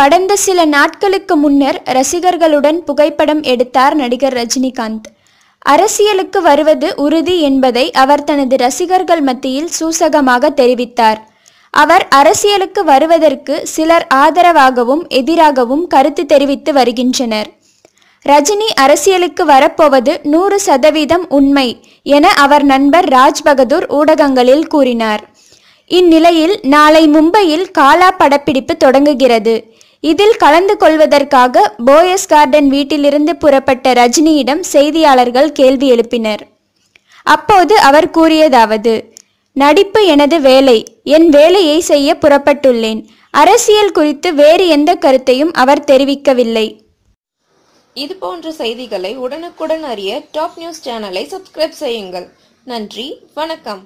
கடந்த சில நாட்களுக்கு முன்னர் ரசிகர்களுடன் புகைப்படம் எடுத்தார் நடிகர் ரஜினிகாந்த். அரசியலுக்கு வருவது உறுதி என்பதை அவர் தனது ரசிகர்கள் மத்தியில் சூசகமாக தெரிவித்தார். அவர் அரசியலுக்கு வருவதற்கு சிலர் ஆதரவாகவும் எதிராகவும் கருத்து தெரிவித்து வருகின்றனர். ரஜினி அரசியலுக்கு வரப்போவது நூறு சதவீதம் உண்மை என அவர் நண்பர் ராஜ் பகதூர் ஊடகங்களில் கூறினார். இந்நிலையில் நாளை மும்பையில் காலா படப்பிடிப்பு தொடங்குகிறது. இதில் கலந்து கொள்வதற்காக போயஸ் கார்டன் வீட்டிலிருந்து புறப்பட்ட ரஜினியிடம் செய்தியாளர்கள் கேள்வி எழுப்பினர். அப்போது அவர் கூறியதாவது நடிப்பு எனது வேலை. என் வேலையை செய்ய புறப்பட்டுள்ளேன். அரசியல் குறித்து வேறு எந்த கருத்தையும் அவர் தெரிவிக்கவில்லை இது போன்ற செய்திகளை உடனுக்குடன் அறிய டாப் நியூஸ் சேனலை சப்ஸ்கிரைப் செய்யுங்கள். நன்றி. வணக்கம்.